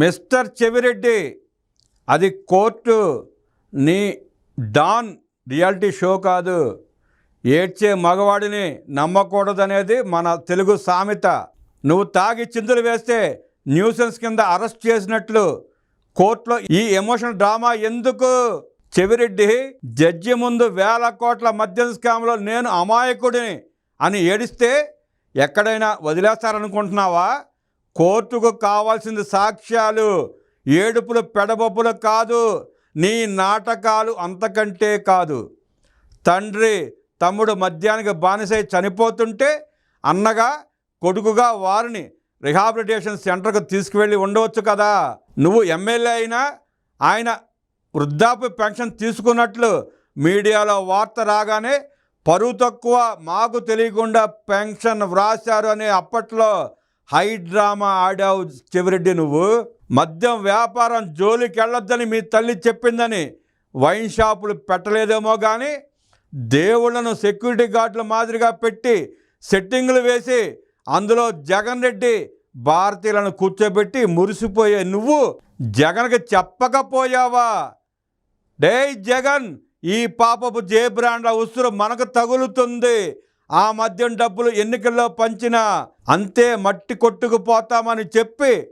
Mister Chevireddy అది court నీ don reality show కాదు. ఏడ్చే మగవాడిని నమ్మకూడదనేది మన తెలుగు సామెత. నువ్వు తాగి చిందులు వేస్తే న్యూసెన్స్ కింద అరెస్ట్ చేసినట్లు కోర్టులో ఈ ఎమోషనల్ డ్రామా ఎందుకు? చెవిరెడ్డి జడ్జి ముందు వేల కోట్ల మద్యం స్కామ్లో నేను అమాయకుడిని అని ఏడిస్తే ఎక్కడైనా వదిలేస్తారనుకుంటున్నావా? కోర్టుకు కావాల్సింది సాక్ష్యాలు. ఏడుపులు పెడబొబ్బులు కాదు. నీ నాటకాలు అంతకంటే కాదు. తండ్రి తమ్ముడు మద్యానికి బానిసై చనిపోతుంటే అన్నగా కొడుకుగా వారిని రిహాబిలిటేషన్ సెంటర్కు తీసుకువెళ్ళి ఉండవచ్చు కదా. నువ్వు ఎమ్మెల్యే అయినా ఆయన వృద్ధాప్య పెన్షన్ తీసుకున్నట్లు మీడియాలో వార్త రాగానే పరువు తక్కువ మాకు తెలియకుండా పెన్షన్ వ్రాశారు అనే అప్పట్లో హై డ్రామా ఆడావు చెవిరెడ్డి నువ్వు. మద్యం వ్యాపారం జోలికి వెళ్ళొద్దని మీ తల్లి చెప్పిందని వైన్ షాపులు పెట్టలేదేమో కానీ దేవుళ్ళను సెక్యూరిటీ గార్డుల మాదిరిగా పెట్టి సెట్టింగులు వేసి అందులో జగన్ రెడ్డి భారతీయులను కూర్చోబెట్టి మురిసిపోయే నువ్వు. జగన్కి చెప్పకపోయావా? డే జగన్ ఈ పాపపు జే బ్రాండ్ల ఉసురు మనకు తగులుతుంది. ఆ మద్యం డబ్బులు ఎన్నికల్లో పంచినా అంతే మట్టి కొట్టుకుపోతామని చెప్పి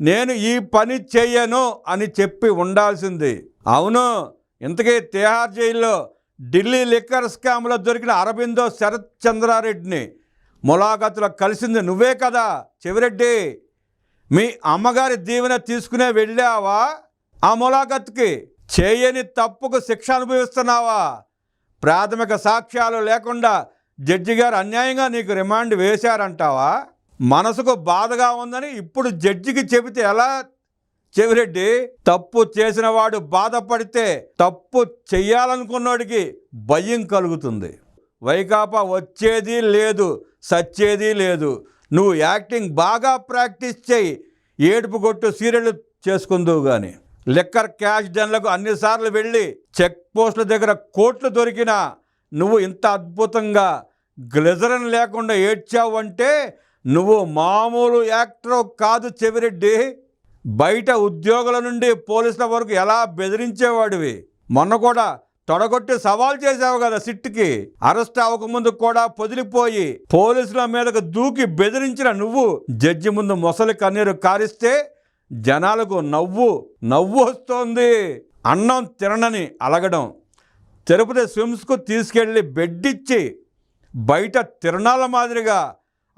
నేను ఈ పని చేయను అని చెప్పి ఉండాల్సింది. అవును ఇంతకీ తిహార్ జైల్లో ఢిల్లీ లిక్కర్ స్కామ్లో దొరికిన అరబిందో శరత్ చంద్రారెడ్డిని ములాఖతులో కలిసింది నువ్వే కదా చెవిరెడ్డి. మీ అమ్మగారి దీవెన తీసుకునే వెళ్ళావా? ఆ ములాఖత్కి చేయని తప్పుకు శిక్ష అనుభవిస్తున్నావా? ప్రాథమిక సాక్ష్యాలు లేకుండా జడ్జి గారు అన్యాయంగా నీకు రిమాండ్ వేశారంటావా? మనసుకు బాధగా ఉందని ఇప్పుడు జడ్జికి చెబితే ఎలా? చెవిరెడ్డి తప్పు చేసిన వాడు బాధపడితే తప్పు చెయ్యాలనుకున్నోడికి భయం కలుగుతుంది. వైకాపా వచ్చేది లేదు సచ్చేది లేదు. నువ్వు యాక్టింగ్ బాగా ప్రాక్టీస్ చేయి ఏడుపు కొట్టు సీరియల్ చేసుకుందువు కానీ లిక్కర్ క్యాష్ డన్లకు అన్నిసార్లు వెళ్ళి చెక్ పోస్టుల దగ్గర కోట్లు దొరికినా నువ్వు ఇంత అద్భుతంగా గ్లెజరన్ లేకుండా ఏడ్చావు అంటే నువ్వు మామూలు యాక్టర్ కాదు చెవిరెడ్డి. బయట ఉద్యోగుల నుండి పోలీసుల వరకు ఎలా బెదిరించేవాడివి? మొన్న కూడా తొడగొట్టి సవాల్ చేసావు కదా సిట్కి. అరెస్ట్ అవ్వకముందు కూడా పొదిలిపోయి పోలీసుల మీదకు దూకి బెదిరించిన నువ్వు జడ్జి ముందు మొసలి కన్నీరు కారిస్తే జనాలకు నవ్వు నవ్వు వస్తోంది. అన్నం తిననని అలగడం. తిరుపతి స్విమ్స్కు తీసుకెళ్ళి బెడ్డిచ్చి బయట తిరణాల మాదిరిగా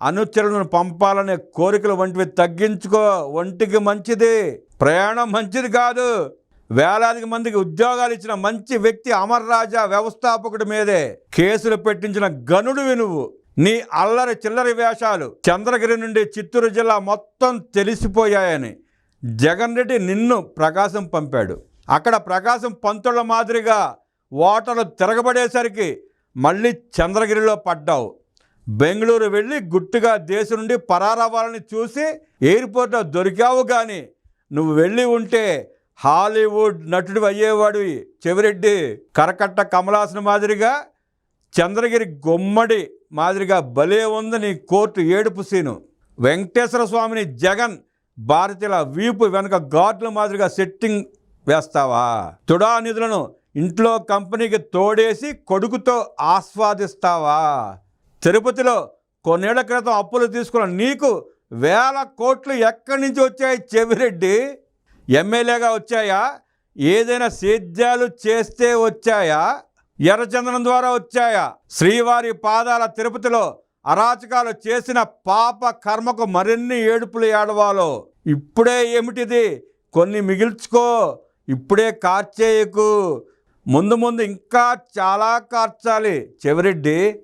అనుచరులను పంపాలనే కోరికలు వంటివి తగ్గించుకో ఒంటికి మంచిది ప్రయాణం మంచిది కాదు. వేలాది మందికి ఉద్యోగాలు ఇచ్చిన మంచి వ్యక్తి అమర్ రాజా వ్యవస్థాపకుడి మీదే కేసులు పెట్టించిన గనుడివి నువ్వు. నీ అల్లరి చిల్లరి వేషాలు చంద్రగిరి నుండి చిత్తూరు జిల్లా మొత్తం తెలిసిపోయాయని జగన్ రెడ్డి నిన్ను ప్రకాశం పంపాడు. అక్కడ ప్రకాశం పంతుల మాదిరిగా ఓటర్లు తిరగబడేసరికి మళ్ళీ చంద్రగిరిలో పడ్డావు. బెంగళూరు వెళ్ళి గుట్టుగా దేశం నుండి పరారవ్వాలని చూసి ఎయిర్పోర్ట్లో దొరికావు కానీ నువ్వు వెళ్ళి ఉంటే హాలీవుడ్ నటుడు అయ్యేవాడివి చెవిరెడ్డి కరకట్ట కమలాసన మాదిరిగా చంద్రగిరి గుమ్మడి మాదిరిగా భలే ఉంది నీ కోర్టు ఏడుపు సీను. వెంకటేశ్వర స్వామిని జగన్ భారతీయుల వీపు వెనుక గాడ్ల మాదిరిగా సెట్టింగ్ వేస్తావా? తుడా నిధులను ఇంట్లో కంపెనీకి తోడేసి కొడుకుతో ఆస్వాదిస్తావా? తిరుపతిలో కొన్నేళ్ళ క్రితం అప్పులు తీసుకున్న నీకు వేల కోట్లు ఎక్కడి నుంచి వచ్చాయి చెవిరెడ్డి? ఎమ్మెల్యేగా వచ్చాయా? ఏదైనా సేద్యాలు చేస్తే వచ్చాయా? ఎర్రచందనం ద్వారా వచ్చాయా? శ్రీవారి పాదాల తిరుపతిలో అరాచకాలు చేసిన పాప కర్మకు మరిన్ని ఏడుపులు ఏడవాలో? ఇప్పుడే ఏమిటిది? కొన్ని మిగిల్చుకో. ఇప్పుడే కార్చేయకు. ముందు ముందు ఇంకా చాలా కార్చాలి. చెవిరెడ్డి